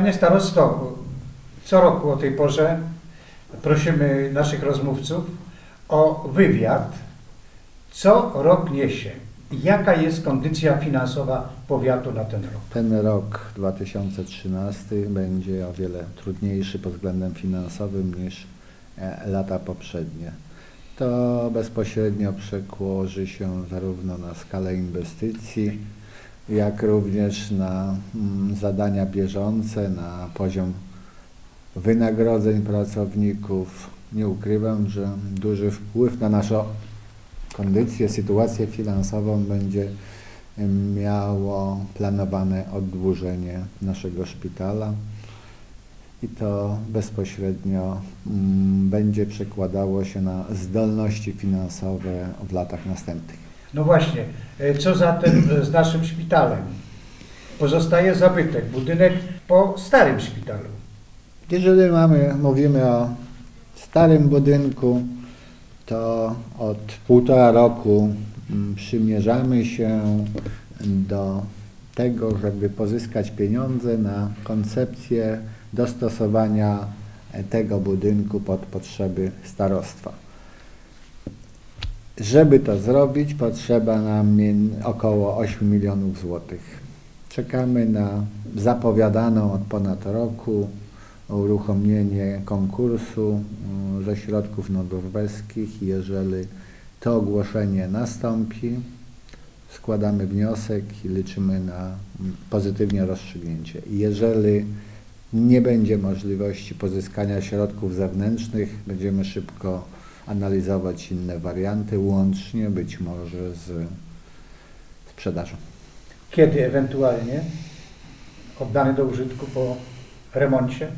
Panie starosto, co roku o tej porze prosimy naszych rozmówców o wywiad, co rok niesie. Jaka jest kondycja finansowa powiatu na ten rok? Ten rok 2013 będzie o wiele trudniejszy pod względem finansowym niż e, lata poprzednie. To bezpośrednio przełoży się zarówno na skalę inwestycji, jak również na mm, zadania bieżące, na poziom wynagrodzeń pracowników. Nie ukrywam, że duży wpływ na naszą kondycję, sytuację finansową będzie miało planowane oddłużenie naszego szpitala i to bezpośrednio mm, będzie przekładało się na zdolności finansowe w latach następnych. No właśnie, e, co zatem e, z naszym szpitalem? Pozostaje zabytek, budynek po starym szpitalu. Jeżeli mamy, mówimy o starym budynku, to od półtora roku mm, przymierzamy się do tego, żeby pozyskać pieniądze na koncepcję dostosowania tego budynku pod potrzeby starostwa. Żeby to zrobić, potrzeba nam około 8 milionów złotych. Czekamy na zapowiadaną od ponad roku uruchomienie konkursu mm, ze środków norweskich. Jeżeli to ogłoszenie nastąpi, składamy wniosek i liczymy na pozytywnie rozstrzygnięcie. Jeżeli nie będzie możliwości pozyskania środków zewnętrznych, będziemy szybko analizować inne warianty, łącznie być może z sprzedażą. Kiedy ewentualnie oddany do użytku po remoncie?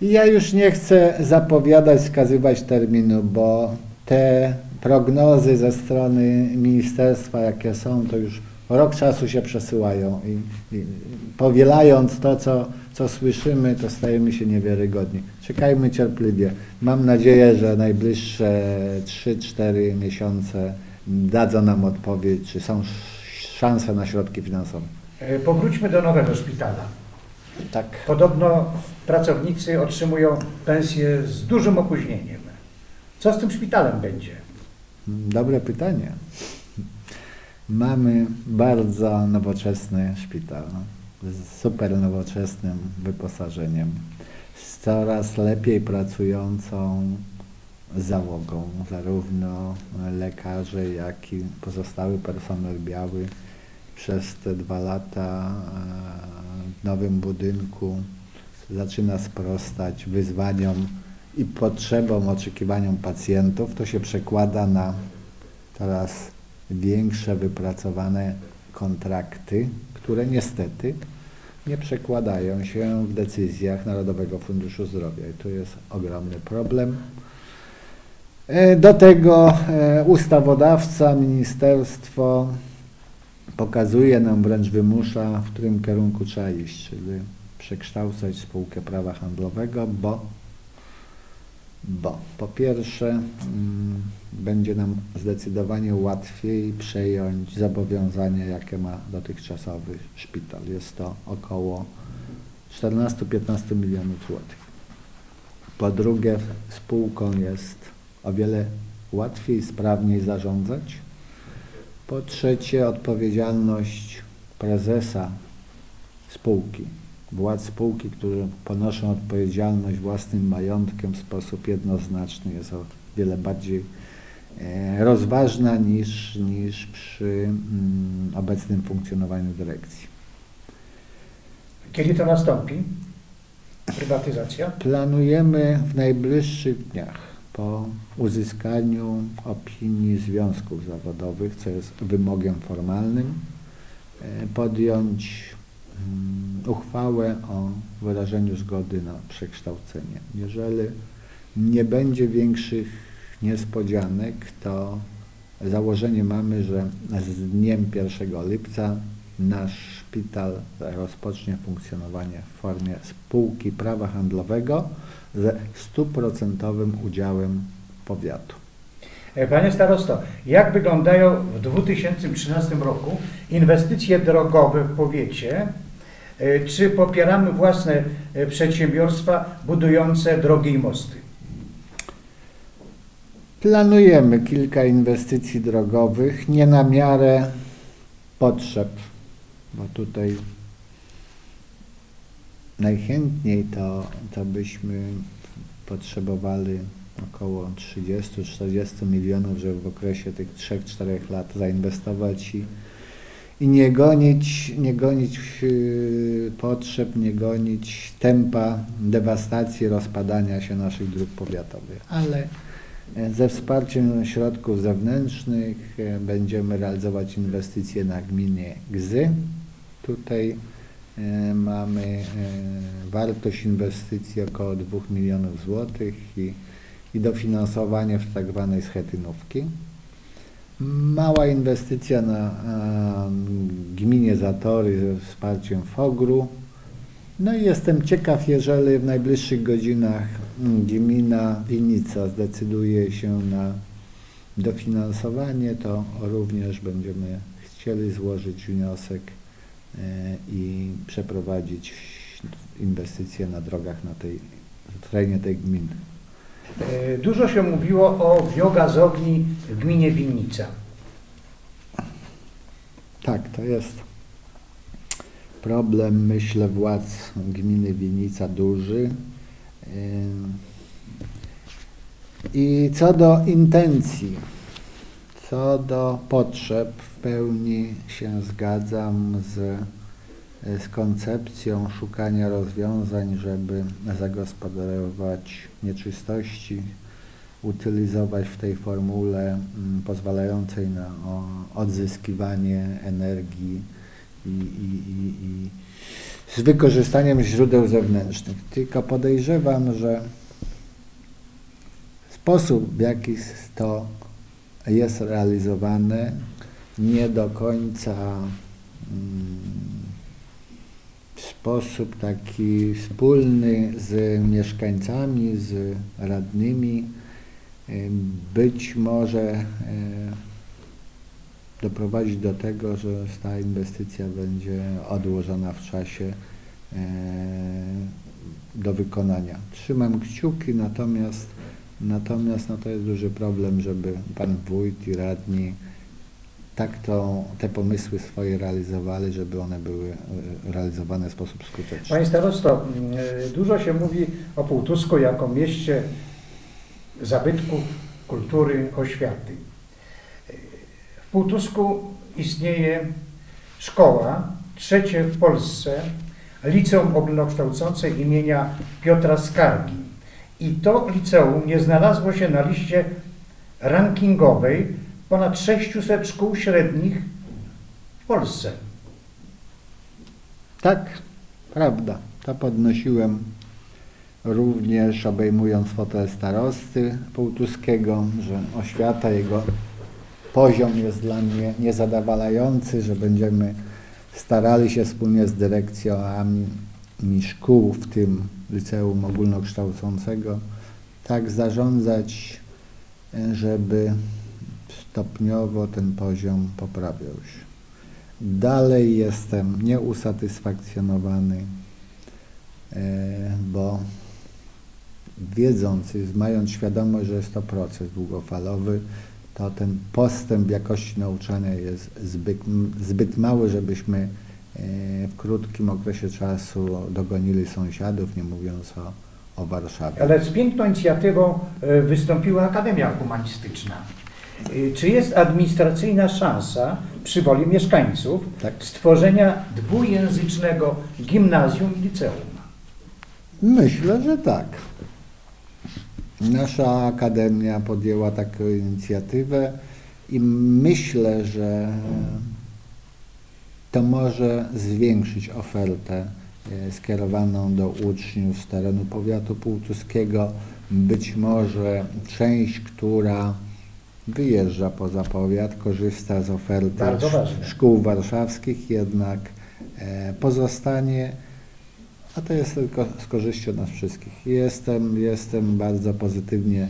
Ja już nie chcę zapowiadać, wskazywać terminu, bo te prognozy ze strony ministerstwa, jakie są, to już rok czasu się przesyłają i, i powielając to, co, co słyszymy, to stajemy się niewiarygodni. Czekajmy cierpliwie. Mam nadzieję, że najbliższe 3-4 miesiące dadzą nam odpowiedź, czy są szanse na środki finansowe. E, powróćmy do nowego szpitala. Tak. Podobno pracownicy otrzymują pensję z dużym opóźnieniem. Co z tym szpitalem będzie? Dobre pytanie. Mamy bardzo nowoczesny szpital z super nowoczesnym wyposażeniem, z coraz lepiej pracującą załogą, zarówno lekarze, jak i pozostały personel biały przez te dwa lata w nowym budynku zaczyna sprostać wyzwaniom i potrzebom, oczekiwaniom pacjentów. To się przekłada na coraz większe wypracowane kontrakty, które niestety nie przekładają się w decyzjach Narodowego Funduszu Zdrowia i to jest ogromny problem. E, do tego e, ustawodawca, ministerstwo pokazuje nam, wręcz wymusza, w którym kierunku trzeba iść, czyli przekształcać spółkę prawa handlowego, bo, bo po pierwsze mm, będzie nam zdecydowanie łatwiej przejąć zobowiązania, jakie ma dotychczasowy szpital. Jest to około 14-15 milionów złotych. Po drugie, spółką jest o wiele łatwiej, sprawniej zarządzać. Po trzecie, odpowiedzialność prezesa spółki, władz spółki, którzy ponoszą odpowiedzialność własnym majątkiem w sposób jednoznaczny jest o wiele bardziej e, rozważna niż, niż przy mm, obecnym funkcjonowaniu dyrekcji. Kiedy to nastąpi? Prywatyzacja? Planujemy w najbliższych dniach po uzyskaniu opinii związków zawodowych, co jest wymogiem formalnym, e, podjąć mm, uchwałę o wyrażeniu zgody na przekształcenie. Jeżeli nie będzie większych niespodzianek, to założenie mamy, że z dniem 1 lipca nasz szpital rozpocznie funkcjonowanie w formie spółki prawa handlowego ze stuprocentowym udziałem powiatu. E, panie starosto, jak wyglądają w 2013 roku inwestycje drogowe w powiecie Czy popieramy własne e, przedsiębiorstwa budujące drogi i mosty? Planujemy kilka inwestycji drogowych, nie na miarę potrzeb, bo tutaj najchętniej to, to byśmy potrzebowali około 30-40 milionów, żeby w okresie tych 3-4 lat zainwestować i, i nie gonić, nie gonić yy, potrzeb, nie gonić tempa dewastacji, rozpadania się naszych dróg powiatowych. Ale ze wsparciem środków zewnętrznych e, będziemy realizować inwestycje na gminie Gzy. Tutaj e, mamy e, wartość inwestycji około 2 milionów złotych i, i dofinansowanie w tak zwanej schetynówki. Mała inwestycja na a, gminie Zatory ze wsparciem FOGR-u. No i jestem ciekaw, jeżeli w najbliższych godzinach gmina Winica zdecyduje się na dofinansowanie, to również będziemy chcieli złożyć wniosek e, i przeprowadzić inwestycje na drogach na tej, terenie tej gminy. E, Dużo się mówiło o biogazowni w gminie Winnica. Tak, to jest problem, myślę, władz gminy Winica duży. I co do intencji, co do potrzeb, w pełni się zgadzam z, z koncepcją szukania rozwiązań, żeby zagospodarować nieczystości, utylizować w tej formule mm, pozwalającej na odzyskiwanie energii i, i, i, i z wykorzystaniem źródeł zewnętrznych. Tylko podejrzewam, że sposób, w jaki to jest realizowane, nie do końca mm, sposób taki wspólny z mieszkańcami, z radnymi, Ym, być może e, doprowadzić do tego, że ta inwestycja będzie odłożona w czasie e, do wykonania. Trzymam kciuki, natomiast, natomiast no to jest duży problem, żeby pan wójt i radni tak to, te pomysły swoje realizowali, żeby one były e, realizowane w sposób skuteczny. Panie starosto, e, dużo się mówi o Półtusku jako mieście zabytków, kultury, oświaty. E, W Półtusku istnieje szkoła, trzecie w Polsce, liceum ogólnokształcące imienia Piotra Skargi. I to liceum nie znalazło się na liście rankingowej ponad 600 szkół średnich w Polsce. Tak, prawda. To podnosiłem również obejmując fotel starosty Półtuskiego, że oświata, jego poziom jest dla mnie niezadowalający, że będziemy starali się wspólnie z dyrekcjami szkół, w tym liceum ogólnokształcącego, tak zarządzać, żeby stopniowo ten poziom poprawiał się. Dalej jestem nieusatysfakcjonowany, e, bo wiedząc, i mając świadomość, że jest to proces długofalowy, to ten postęp jakości nauczania jest zbyt, zbyt mały, żebyśmy e, w krótkim okresie czasu dogonili sąsiadów, nie mówiąc o, o Warszawie. Ale z piękną inicjatywą e, wystąpiła Akademia Humanistyczna. E, Czy jest administracyjna szansa przy woli mieszkańców Tak. stworzenia dwujęzycznego gimnazjum i liceum? Myślę, że tak. Nasza akademia podjęła taką inicjatywę i myślę, że to może zwiększyć ofertę e, skierowaną do uczniów z terenu powiatu półtuskiego. Być może część, która wyjeżdża poza powiat, korzysta z oferty szkół warszawskich, jednak e, pozostanie a to jest tylko z korzyścią nas wszystkich. Jestem, jestem bardzo pozytywnie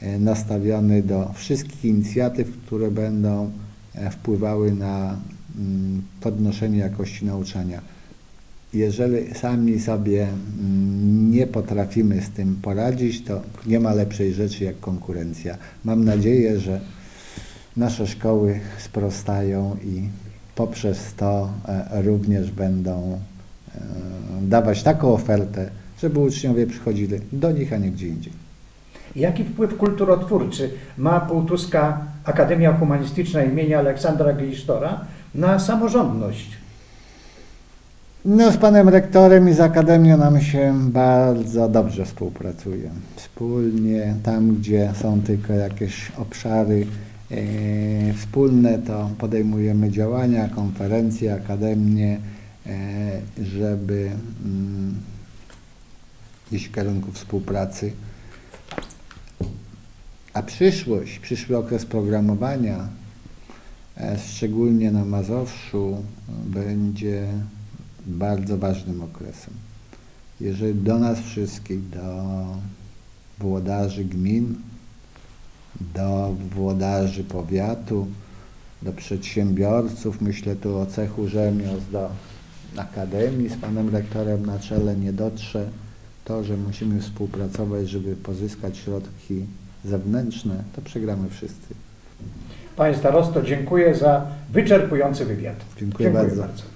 e, nastawiony do wszystkich inicjatyw, które będą e, wpływały na mm, podnoszenie jakości nauczania. Jeżeli sami sobie mm, nie potrafimy z tym poradzić, to nie ma lepszej rzeczy jak konkurencja. Mam nadzieję, że nasze szkoły sprostają i poprzez to e, również będą e, dawać taką ofertę, żeby uczniowie przychodzili do nich, a nie gdzie indziej. Jaki wpływ kulturotwórczy ma Półtuska Akademia Humanistyczna imienia Aleksandra Glisztora na samorządność? No, z panem rektorem i z akademią nam się bardzo dobrze współpracuje. Wspólnie, tam gdzie są tylko jakieś obszary e, wspólne, to podejmujemy działania, konferencje, akademie, e, żeby mm, iść w kierunku współpracy. A przyszłość, przyszły okres programowania, e, szczególnie na Mazowszu, będzie bardzo ważnym okresem. Jeżeli do nas wszystkich, do włodarzy gmin, do włodarzy powiatu, do przedsiębiorców, myślę tu o cechu rzemiosł, do akademii z panem rektorem na czele nie dotrze to, że musimy współpracować, żeby pozyskać środki zewnętrzne, to przegramy wszyscy. Panie starosto, dziękuję za wyczerpujący wywiad. Dziękuję bardzo. bardzo.